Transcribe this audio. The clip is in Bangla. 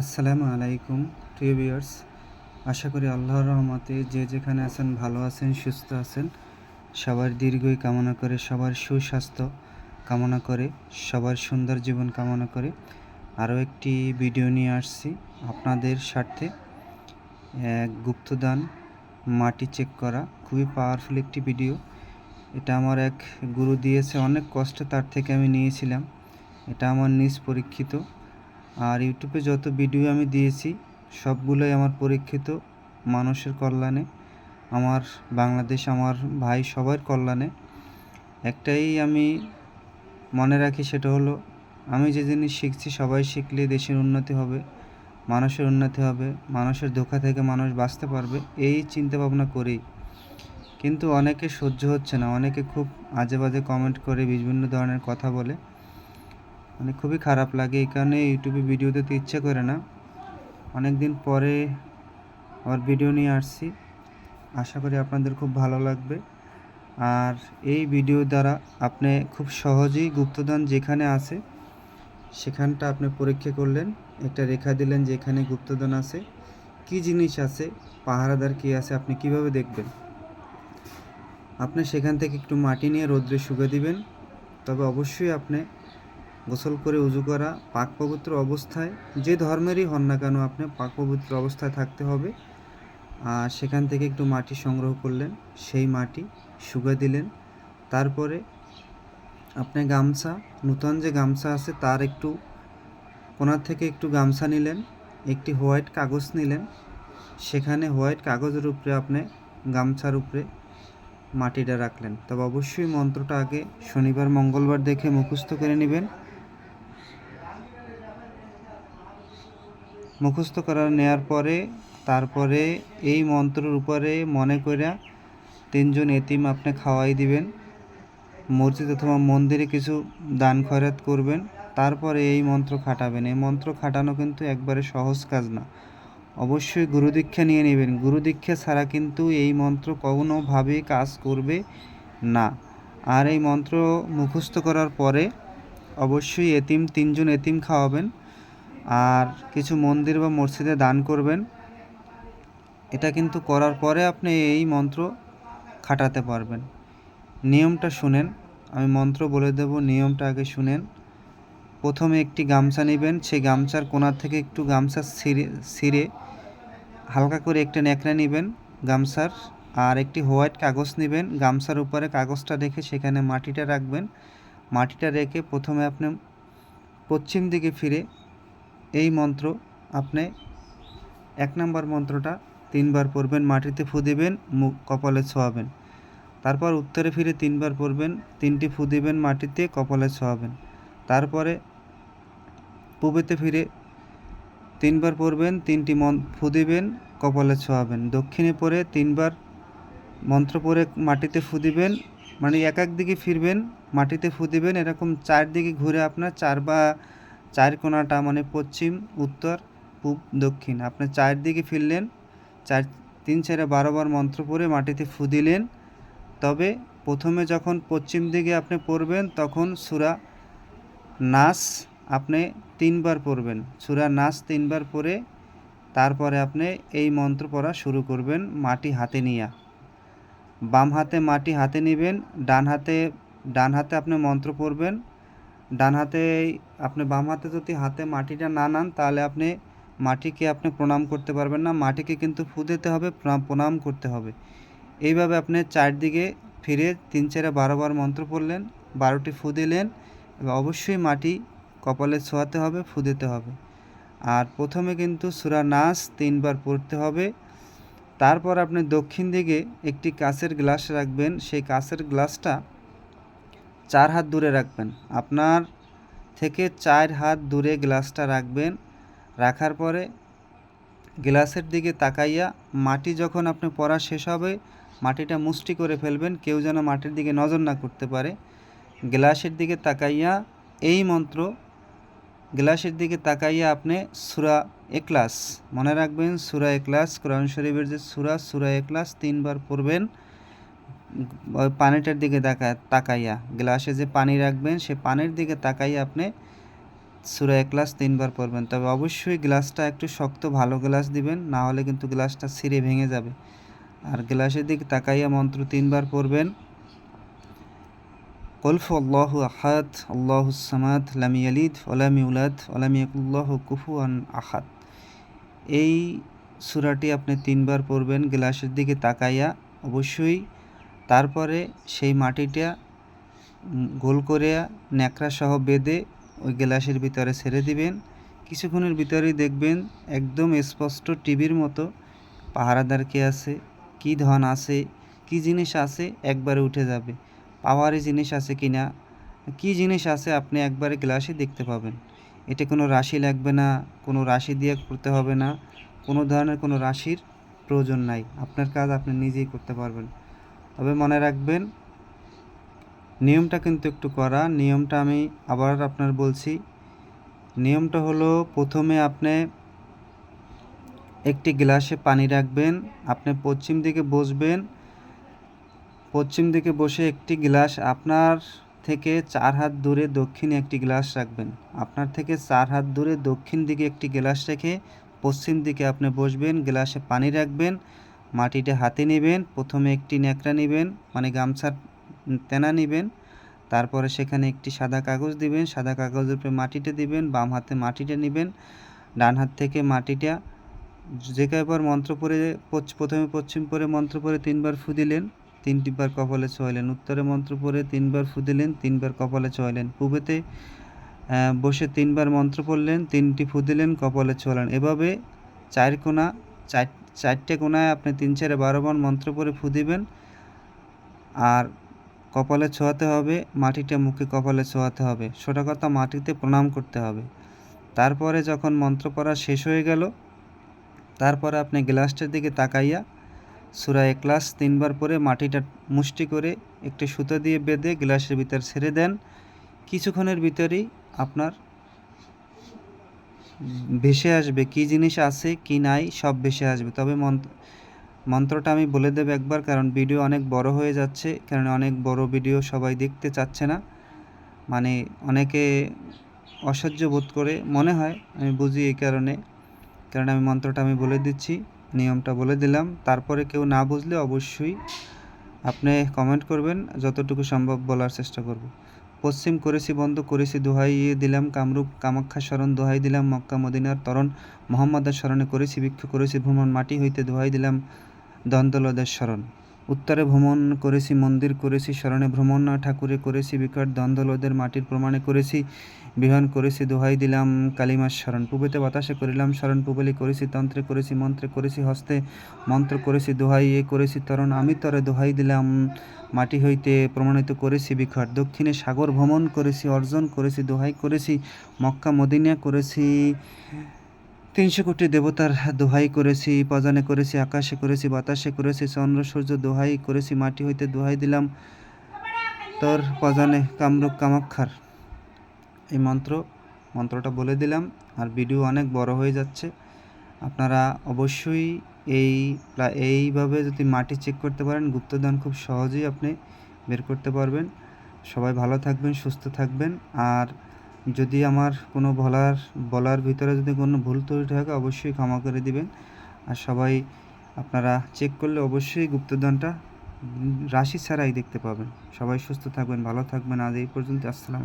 আসসালামু আলাইকুম, প্রিয় ভিউয়ার্স। আশা করি আল্লাহর রহমতে যে যেখানে আছেন, ভালো আছেন, সুস্থ আছেন। সবার দীর্ঘই কামনা করে, সবার সুস্বাস্থ্য কামনা করে, সবার সুন্দর জীবন কামনা করে আরও একটি ভিডিও নিয়ে আসছি আপনাদের স্বার্থে এক গুপ্তদান, মাটি চেক করা, খুবই পাওয়ারফুল একটি ভিডিও এটা আমার এক গুরু দিয়েছে, অনেক কষ্ট তার থেকে আমি নিয়েছিলাম। এটা আমার নিজ পরীক্ষিত। আর ইউটিউবে যত ভিডিও আমি দিয়েছি, সবগুলোই আমার পরীক্ষিত মানুষের কল্যাণে। আমার বাংলাদেশ আমার ভাই সবার কল্যাণে। একটাই আমি মনে রাখি সেটা হলো, আমি যে জিনিস শিখছি সবাই শিখলে দেশের উন্নতি হবে, মানুষের উন্নতি হবে, মানুষের ধোকা থেকে মানুষ বাঁচতে পারবে, এই চিন্তা ভাবনা করেই। কিন্তু অনেকে সহ্য হচ্ছে না, অনেকে খুব আজে বাজে কমেন্ট করে, বিভিন্ন ধরনের কথা বলে। মানে খুবই খারাপ লাগে। এই কারণে ইউটিউবে ভিডিও দিতে ইচ্ছে করে না। অনেক দিন পরে আবার ভিডিও নিয়ে আসছি। আশা করি আপনাদের খুব ভালো লাগবে। আর এই ভিডিও দ্বারা আপনি খুব সহজেই গুপ্তদান যেখানে আছে, সেখানটা আপনি পরীক্ষা করলেন। একটা রেখা দিলেন যে এখানে গুপ্তদান আছে। কি জিনিস আছে? পাহারাদার কি আছে? আপনি কীভাবে দেখবেন? আপনি সেখান থেকে একটু মাটি নিয়ে রোদ্রে শুকে দিবেন। তবে অবশ্যই আপনি গোসল করে উজু করা, পাক পবিত্র অবস্থায়, যে ধর্মেরই হন না কেন আপনি পাক পবিত্র অবস্থায় থাকতে হবে। আর সেখান থেকে একটু মাটি সংগ্রহ করলেন, সেই মাটি শুকা দিলেন। তারপরে আপনি গামছা, নূতন যে গামছা আছে তার একটু কোনার থেকে একটু গামছা নিলেন, একটি হোয়াইট কাগজ নিলেন। সেখানে হোয়াইট কাগজের উপরে আপনি গামছার উপরে মাটিটা রাখলেন। তবে অবশ্যই মন্ত্রটা আগে শনিবার, মঙ্গলবার দেখে মুখস্থ করে নেবেন। মুখস্থ করার নেয়ার পরে, তারপরে এই মন্ত্রের উপরে মনে করে তিনজন এতিম আপনি খাওয়াই দিবেন, মসজিদ অথবা মন্দিরে কিছু দান খয়রাত করবেন, তারপরে এই মন্ত্র খাটাবেন। এই মন্ত্র খাটানো কিন্তু একবারে সহজ কাজ না। অবশ্যই গুরুদীক্ষা নিয়ে নেবেন। গুরুদীক্ষা ছাড়া কিন্তু এই মন্ত্র কোনোভাবেই কাজ করবে না। আর এই মন্ত্র মুখস্থ করার পরে অবশ্যই এতিম, তিনজন এতিম খাওয়াবেন। আর কিছু মন্দির বা মসজিদে দান করবেন। এটা কিন্তু করার পরে আপনি এই মন্ত্র খাটাতে পারবেন। নিয়মটা শুনেন, আমি মন্ত্র বলে দেব, নিয়মটা আগে শুনেন। প্রথমে একটি গামছা নেবেন, সেই গামছার কোনার থেকে একটু গামছা ছিঁড়ে ছিঁড়ে হালকা করে একটা ন্যাকড়া নেবেন গামছার, আর একটি হোয়াইট কাগজ নেবেন। গামছার উপরে কাগজটা রেখে সেখানে মাটিটা রাখবেন। মাটিটা রেখে প্রথমে আপনি পশ্চিম দিকে ফিরে এই মন্ত্র আপনি এক নম্বর মন্ত্রটা তিনবার পড়বেন, মাটিতে ফু দিবেন মুখ কপালে ছোঁয়াবেন। তারপর উত্তরে ফিরে তিনবার পড়বেন, তিনটি ফু দিবেন, মাটিতে, কপালে ছোঁয়াবেন। তারপরে পূবেতে ফিরে তিনবার পড়বেন, তিনটি মন ফু দিবেন, কপালে ছোঁয়াবেন। দক্ষিণে পড়ে তিনবার মন্ত্র পড়ে মাটিতে ফু দিবেন মানে এক এক দিকে ফিরবেন, মাটিতে ফু দিবেন, এরকম চারদিকে ঘুরে আপনার চার বা চার কোণাটা মানে পশ্চিম, উত্তর, পূব, দক্ষিণ। আপনি চারদিকে ফিরলেন, চার, তিন চারে বারোবার মন্ত্র পড়ে মাটিতে ফু দিলেন। তবে প্রথমে যখন পশ্চিম দিকে আপনি পড়বেন, তখন সুরা নাস আপনি তিনবার পড়বেন। সুরা নাস তিনবার পড়ে তারপরে আপনি এই মন্ত্র পড়া শুরু করবেন, মাটি হাতে নিয়ে। বাম হাতে মাটি হাতে নেবেন, ডান হাতে ডান হাতে আপনি মন্ত্র পড়বেন। ডান হাতে আপনি বাম হাতে যদি হাতে মাটিটা না নান, তাহলে আপনি মাটিকে আপনি প্রণাম করতে পারবেন না। মাটিকে কিন্তু ফু দিতে হবে প্রণাম- করতে হবে। এইভাবে আপনি চারদিকে ফিরে তিন চারে বারোবার মন্ত্র পড়লেন, বারোটি ফু দিলেন অবশ্যই মাটি কপালে ছোঁয়াতে হবে, ফু দিতে হবে। আর প্রথমে কিন্তু সুরা নাস তিনবার পড়তে হবে। তারপর আপনি দক্ষিণ দিকে একটি কাঁচের গ্লাস রাখবেন। সেই কাঁচের গ্লাসটা চার হাত দূরে রাখবেন। আপনার থেকে চার হাত দূরে গ্লাসটা রাখবেন। রাখার পরে গ্লাসের দিকে তাকাইয়া মাটি যখন আপনি পড়া শেষ হবে, মাটিটা মুষ্টি করে ফেলবেন, কেউ যেন মাটির দিকে নজর না করতে পারে। গ্লাসের দিকে তাকাইয়া এই মন্ত্র, গ্লাসের দিকে তাকাইয়া আপনি সুরা এক্লাস মনে রাখবেন সুরা এক্লাস কোরআন শরীফের যে সুরা সুরা এক্লাস তিনবার পড়বেন। পানিটার দিকে তাকা তাকাইয়া। গ্লাসে যে পানি রাখবেন, সে পানির দিকে তাকাইয়া আপনি সুরা গ্লাস তিনবার পড়বেন। তবে অবশ্যই গ্লাসটা একটু শক্ত, ভালো গ্লাস দিবেন, না হলে কিন্তু গ্লাসটা ছিঁড়ে ভেঙে যাবে। আর গ্লাসের দিকে তাকাইয়া মন্ত্র তিনবার পড়বেন। কলফ আল্লাহ আহাদ, আল্লাহ সামাদ, লামি আলিদ ওলামি উলাদ ওলামি আকুল্লাহ কুফুয়ান আহাদ। এই সুরাটি আপনি তিনবার পড়বেন, গ্লাসের দিকে তাকাইয়া। অবশ্যই তারপরে সেই মাটিটা গোল করে ন্যাকড়া সহ বেঁধে ওই গ্লাসের ভিতরে ছেড়ে দিবেন। কিছুক্ষণের ভিতরেই দেখবেন একদম স্পষ্ট টিভির মতো পাহারাদার কে আছে, কি ধন আছে, কি জিনিস আছে একবারে উঠে যাবে। পাওয়ারি জিনিস আছে কি না, কী জিনিস আছে আপনি একবারে গ্লাসে দেখতে পাবেন। এতে কোনো রাশি লাগবে না, কোনো রাশি দিয়ে করতে হবে না, কোনো ধরনের কোনো রাশির প্রয়োজন নাই। আপনার কাজ আপনি নিজেই করতে পারবেন। তবে মনে রাখবেন, নিয়মটা কিন্তু একটু করা নিয়মটা আমি আবার আপনার বলছি। নিয়মটা হলো, প্রথমে আপনি একটি গ্লাসে পানি রাখবেন। আপনি পশ্চিম দিকে বসবেন। পশ্চিম দিকে বসে একটি গ্লাস আপনার থেকে চার হাত দূরে দক্ষিণে একটি গ্লাস রাখবেন। আপনার থেকে চার হাত দূরে দক্ষিণ দিকে একটি গ্লাস রেখে পশ্চিম দিকে আপনি বসবেন, গ্লাসে পানি রাখবেন। মাটিটা হাতে নেবেন, প্রথমে একটি ন্যাকড়া নেবেন মানে গামছার তেনা নেবেন, তারপরে সেখানে একটি সাদা কাগজ দিবেন, সাদা কাগজের উপরে মাটিটা দিবেন, বাম হাতে মাটিটা নেবেন, ডান হাত থেকে মাটিটা যে কয়বার মন্ত্র পচ- প্রথমে পশ্চিম পরে মন্ত্র পড়ে তিনবার ফু দিলেন তিনটিবার কপালে ছোঁয়ালেন উত্তরে মন্ত্র পড়ে তিনবার ফু দিলেন, তিনবার কপালে ছোঁয়ালেন পূবেতে বসে তিনবার মন্ত্র পড়লেন, তিনটি ফু দিলেন, কপালে ছোঁয়ালেন এভাবে চার কোণা চার চারটে কোনায় আপনি তিন চারে বারো বার মন্ত্র পড়ে ফু দিবেন। আর কপালে ছোঁয়াতে হবে, মাটিটা মুখে কপালে ছোঁয়াতে হবে। সোটা কথা মাটিতে প্রণাম করতে হবে। তারপরে যখন মন্ত্র পড়া শেষ হয়ে গেল, তারপরে আপনি গ্লাসটার দিকে তাকাইয়া সুরা একলাস তিনবার পরে মাটিটা মুষ্টি করে একটি সুতো দিয়ে বেঁধে গ্লাসের ভিতর ছেড়ে দেন। কিছুক্ষণের ভিতরেই আপনার ভেসে আসবে, কি জিনিস আছে, কি নাই, সব ভেসে আসবে। তবে মন্ত্র, মন্ত্রটা আমি বলে দেবো একবার, কারণ ভিডিও অনেক বড় হয়ে যাচ্ছে, কারণ অনেক বড় ভিডিও সবাই দেখতে চাচ্ছে না। মানে অনেকে অসহ্য বোধ করে, মনে হয়, আমি বুঝি এই কারণে। কারণ আমি মন্ত্রটা আমি বলে দিচ্ছি, নিয়মটা বলে দিলাম। তারপরে কেউ না বুঝলে অবশ্যই আপনি কমেন্ট করবেন, যতটুকু সম্ভব বলার চেষ্টা করব। পশ্চিম করেছি বন্ধ, করেছি দোহাই দিলাম, কামরূপ কামাখ্যা স্মরণ দোহাই দিলাম, মক্কা মদিনার তরণ মোহাম্মদের স্মরণে করেছি বৃক্ষ করেছি, ভ্রমণ মাটি হইতে দোহাই দিলাম দ্বন্দ্বলদের স্মরণ উত্তরে ভ্রমণ করেছি, মন্দির করেছি, স্মরণে ভ্রমণ না ঠাকুরে করেছি, বিকট দ্বন্দ্বলদের মাটির প্রমাণে করেছি, বিহন করেছি, দোহাই দিলাম কালিমার স্মরণ পূবেতে বাতাসে করিলাম স্মরণ পুবলি করেছি, তন্ত্রে করেছি, মন্ত্রে করেছি, হস্তে মন্ত্র করেছি, দোহাই এ করেছি, তরণ আমি তরে দোহাই দিলাম, মাটি হইতে প্রমাণিত করেছি, বিকট দক্ষিণে সাগর ভ্রমণ করেছি, অর্জন করেছি, দোহাই করেছি, মক্কা মদিনা করেছি তিনশো কোটি দেবতার দোহাই করেছি, পজানে করেছি, আকাশে করেছি, বাতাসে করেছি, চন্দ্র, সূর্য দোহাই করেছি, মাটি হইতে দোহাই দিলাম। তোর পজানে কামরূপ কামাক্ষার। এই মন্ত্র, মন্ত্রটা বলে দিলাম আর ভিডিও অনেক বড় হয়ে যাচ্ছে। আপনারা অবশ্যই এই এইভাবে যদি মাটি চেক করতে পারেন গুপ্তদান খুব সহজেই আপনি বের করতে পারবেন। সবাই ভালো থাকবেন, সুস্থ থাকবেন আর যদি আমার কোনো বলার বলার ভিতরে যদি কোনো ভুল ত্রুটি থাকে, অবশ্যই ক্ষমা করে দিবেন। আর সবাই আপনারা চেক করলে অবশ্যই গুপ্তদানটা রাশি ছাড়াই দেখতে পাবেন। সবাই সুস্থ থাকবেন, ভালো থাকবেন। আজ এই পর্যন্ত আসসালাম